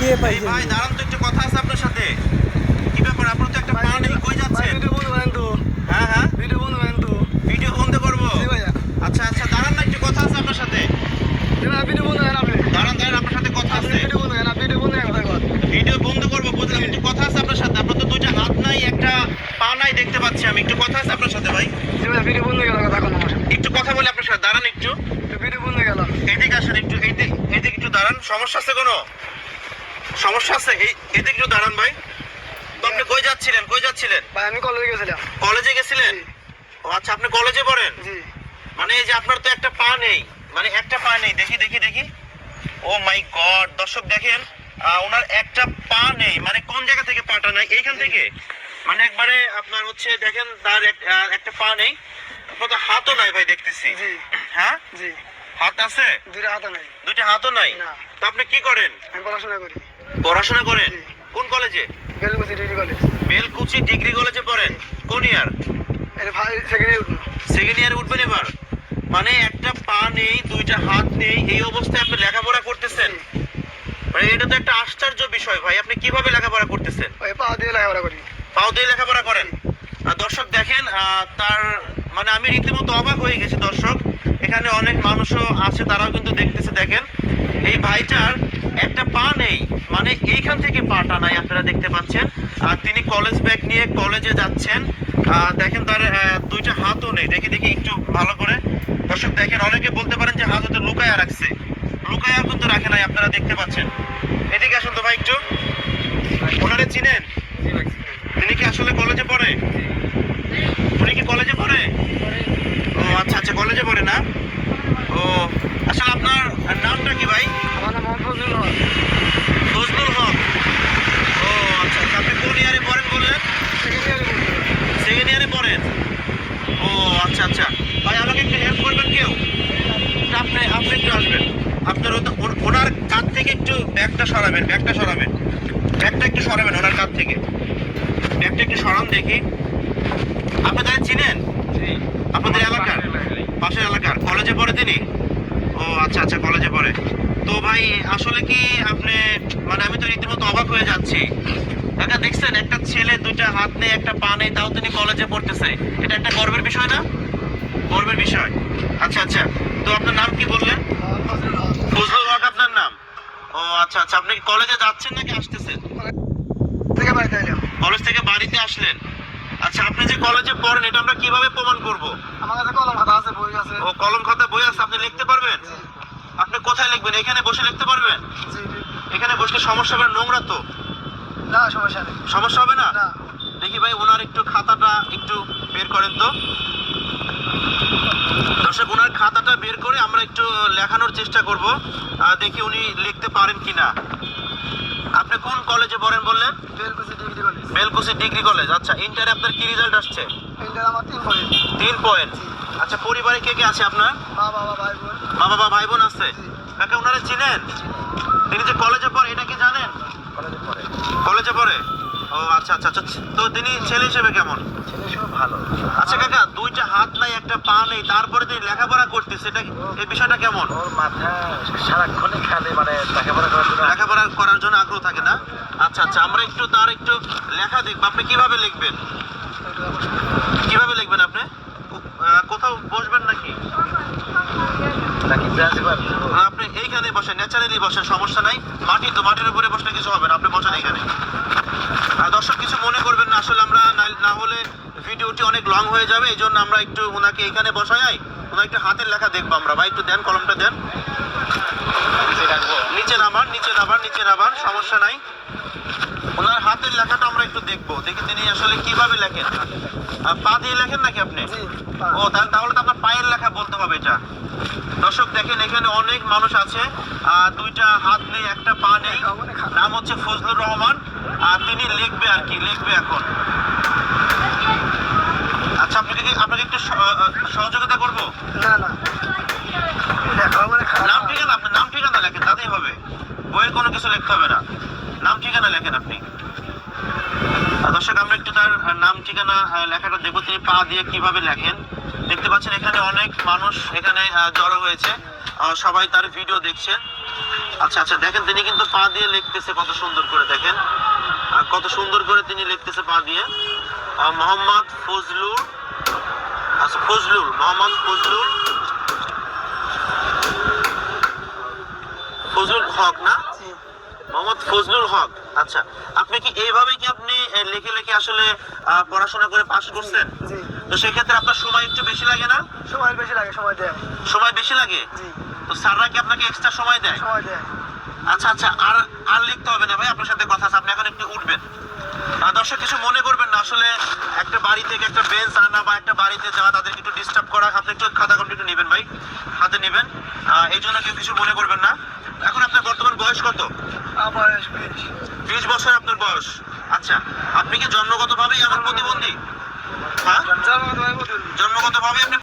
কে ভাই দাঁড়ান তো একটু কথা আছে আপনার সাথে। কি ব্যাপার? আপনার তো একটা পা নেই কই যাচ্ছেন ভিডিও বন্ধ করেন তো। হ্যাঁ হ্যাঁ। ভিডিও বন্ধ করেন তো। ভিডিও বন্ধ করব? জি ভাইয়া। আচ্ছা আচ্ছা দাঁড়ান না একটু কথা আছে আপনার সাথে। ভিডিও বন্ধ করেন আপনি। দাঁড়ান দাঁড়ান আপনার সাথে কথা আছে। ভিডিও বন্ধ করেন ভিডিও বন্ধ করেন ভিডিও বন্ধ করব বুঝলাম একটু কথা আছে আপনার সাথে। আপনার তো দুইটা হাত নাই একটা পা নাই দেখতে পাচ্ছি আমি। একটু কথা আছে আপনার সাথে ভাই। ভিডিও বন্ধ গেল কথা কোন আমার একটু কথা বলে আপনার সাথে দাঁড়ান একটু। ভিডিও বন্ধ গেল এদিকে আসেন একটু এইদিকে এইদিকে একটু দাঁড়ান সমস্যা আছে কোনো? সমস্যা আছে? এই এদিকে একটু দাঁড়ান ভাই। তো আপনি কই যাচ্ছিলেন? কই যাচ্ছিলেন? ভাই আমি কলেজে গেছিলাম। কলেজে গেছিলেন? ও আচ্ছা আপনি কলেজে পড়েন? জি। মানে এই যে আপনার তো একটা পা নেই। মানে একটা পা নেই। দেখি দেখি দেখি। ও মাই গড দর্শক দেখেন ওনার একটা পা নেই। মানে কোন জায়গা থেকে পাটা নাই? এইখান থেকে? মানে একবারে আপনার হচ্ছে দেখেন তার একটা পা নেই। আপনার তো হাতও নাই ভাই দেখতেছি। জি। হ্যাঁ? জি। হাত আছে? দুইটা হাতে নাই। দুইটা হাতও নাই? না। তো আপনি কি করেন? আমি পড়াশোনা করি। পড়াশোনা করেন? কোন কলেজে? Belkuchi degree college. Belkuchi degree কলেজে পড়েন। কোন ইয়ার? সেকেন্ড ইয়ার উঠবেন এবার? মানে একটা পা নেই দুইটা হাত নেই এই অবস্থায় আপনি লেখাপড়া করতেছেন? মানে এটা তো একটা আশ্চর্য বিষয় ভাই আপনি কীভাবে লেখাপড়া করতেছেন? পা দিয়ে লেখাপড়া করি। পাও দিয়ে লেখাপড়া করেন? আর দর্শক দেখেন তার মানে আমি রীতিমতো অবাক হয়ে গেছি দর্শক। এখানে অনেক মানুষও আছে তারাও কিন্তু দেখতেছে দেখেন। এই ভাইটার একটা পা নেই মানে এইখান থেকে পাটা নাই আপনারা দেখতে পাচ্ছেন। আর তিনি কলেজ ব্যাগ নিয়ে কলেজে যাচ্ছেন। দেখেন তার দুইটা হাতও নেই। দেখি দেখি একটু ভালো করে। দর্শক দেখেন অনেকে বলতে পারেন যে হাত হয়তো লুকায়া রাখছে। লুকায়া কিন্তু রাখে নাই আপনারা দেখতে পাচ্ছেন। এদিকে আসুন তো ভাই একটু। ওনারে চিনেন? তিনি কি আসলে কলেজে পড়ে উনি কি কলেজে পড়ে ও আচ্ছা আচ্ছা কলেজে পড়ে না ও আসলে আপনার নামটা কি ভাই আমার নাম মোহাম্মদ ফজলুল হক ফজলুল হক ও আচ্ছা আচ্ছা আপনি কোন ইয়ারে পড়েন বললেন সেকেন্ড ইয়ারে উঠল সেকেন্ড ইয়ারে পড়েন ও আচ্ছা আচ্ছা ভাই আমাকে একটু হেল্প করবেন কেউ আপনি আপনি একটু আসবেন আপনার ওটা- ওর- ওনার কাছ থেকে একটু ব্যাগটা সরাবেন ব্যাগটা সরাবেন। ব্যাগটা একটু সরাবেন ওনার কাছ থেকে। ব্যাগটা একটু সরান দেখি। আপনি তাই চিনেন আপনাদের এলাকার? পাশের এলাকার। কলেজে পড়ে তিনি? ও আচ্ছা আচ্ছা কলেজে পড়ে। তো ভাই আসলে কি আপনি মানে আমি তো রীতিমতো অবাক হয়ে যাচ্ছি। কাকা দেখছেন একটা ছেলে দুইটা হাত নেই একটা পা নেই তাও তিনি কলেজে পড়তেছে। এটা একটা গর্বের বিষয় না? গর্বের বিষয়। আচ্ছা আচ্ছা। তো আপনার নাম কি বললেন? ফজলুল হক আপনার ও আচ্ছা আচ্ছা আপনি কলেজে যাচ্ছেন নাকি আসতেছেন? থেকে বাড়িতে এলাম। কলেজ থেকে বাড়িতে আসলেন। আচ্ছা আপনি যে কলেজে পড়েন এটা আমরা কীভাবে প্রমাণ করব? আমার কাছে কলম খাতা আছে বই আছে। ও কলম খাতা বই আছে আপনি লিখতে পারবেন? আপনি কোথায় লিখবেন? এখানে বসে লিখতে পারবেন? এখানে বসলে সমস্যা হবে নোংরা তো? না সমস্যা নেই। সমস্যা হবে না। দেখি ভাই ওনার একটু খাতাটা একটু বের করেন তো। দর্শক ওনার খাতাটা বের করে আমরা একটু লেখানোর চেষ্টা করব দেখি উনি লিখতে পারেন কিনা। আপনি কোন কলেজে পড়েন বললেন? Belkuchi degree college. Belkuchi degree college. আচ্ছা ইন্টারে আপনার কি রেজাল্ট আসছে? ইন্টার আমার তিন পয়েন্ট আচ্ছা পরিবারে কে কে আছে আপনার? মা বাবা ভাই বোন মা বাবা ভাই বোন আছে কাকা ওনারা চিনেন? তিনি যে কলেজে পড়ে এটা কি জানেন? কলেজে পড়ে। কলেজে পড়ে? ও আচ্ছা আচ্ছা আচ্ছা। তো তিনি ছেলে হিসেবে কেমন? ছেলে ভালো। আচ্ছা কাকা দুইটা হাত নাই একটা পা নেই তারপরে তিনি লেখাপড়া করতেছে এটা এই বিষয়টা কেমন? ওর মাথা সারাক্ষণই খালি মানে লেখাপড়া করার জন্য লেখাপড়া করার জন্য আগ্রহ থাকে না? আচ্ছা আচ্ছা আমরা একটু তার একটু লেখা দেখব। আপনি কীভাবে লিখবেন? কীভাবে লিখবেন আপনি? কোথাও বসবেন নাকি? নাকি আপনি এইখানে বসেন ন্যাচারালি বসেন সমস্যা নাই মাটি তো মাটির উপরে বসলে কিছু হবে না আপনি বসেন এইখানে আর দর্শক কিছু মনে করবেন না আসলে আমরা না- হলে ভিডিওটি অনেক লং হয়ে যাবে এই জন্য আমরা একটু ওনাকে এখানে বসাই। ওনার একটু হাতের লেখা দেখব আমরা। ভাই একটু দেন কলমটা দেন। নিচে নামান নিচে নামান নিচে নামান সমস্যা নাই। ওনার হাতের লেখাটা আমরা একটু দেখব। দেখি তিনি আসলে কীভাবে লেখেন। পা দিয়ে লেখেন নাকি আপনি? ও তাহলে তাহলে তো আপনার পায়ের লেখা বলতে হবে এটা। দর্শক দেখেন এখানে অনেক মানুষ আছে। আহ, দুইটা হাত নেই একটা পা নেই। নাম হচ্ছে ফজলুর রহমান। আর তিনি লিখবে আর কি লিখবে এখন। আপনাকে একটু সহযোগিতা করব? না না। নাম ঠিকানা আপনার নাম ঠিকানা লেখেন তাতেই হবে। বইয়ের কোনো কিছু লিখতে হবে না। নাম ঠিকানা লেখেন আপনি। দর্শক আমরা একটু তার নাম ঠিকানা লেখাটা দেখব তিনি পা দিয়ে কীভাবে লেখেন। দেখতে পাচ্ছেন এখানে অনেক মানুষ এখানে জড়ো হয়েছে। সবাই তার ভিডিও দেখছে আচ্ছা আচ্ছা দেখেন তিনি কিন্তু পা দিয়ে লিখতেছে কত সুন্দর করে দেখেন। কত সুন্দর করে তিনি লিখতেছে পা দিয়ে। মোহাম্মদ ফজলুল আচ্ছা ফজলুল মোহাম্মদ ফজলুল ফজলুল হক না? মোহাম্মদ ফজলুল হক আচ্ছা। আপনি কি এইভাবে কি আপনি লিখে লিখে আসলে পড়াশোনা করে পাশ করছেন? তো সেক্ষেত্রে আপনার সময় একটু বেশি লাগে না? সময় বেশি লাগে সময় দেয়। সময় বেশি লাগে? তো স্যাররা কি আপনাকে এক্সট্রা সময় দেয়? সময় দেয়। আচ্ছা আচ্ছা আর আর লিখতে হবে না ভাই আপনার সাথে কথা আপনার বা একটা বাড়িতে যাওয়া তাদেরকে একটু ডিস্টার্ব করা হাতে একটু খাতা কমটি একটু নেবেন ভাই হাতে নেবেন। এই জন্য কেউ কিছু মনে করবেন না। এখন আপনার বর্তমান বয়স কত? বিশ। বছর আপনার বয়স। আচ্ছা আপনি কি জন্মগতভাবেই আমার প্রতিবন্ধী? হ্যাঁ? জন্মগতভাবেই আপনি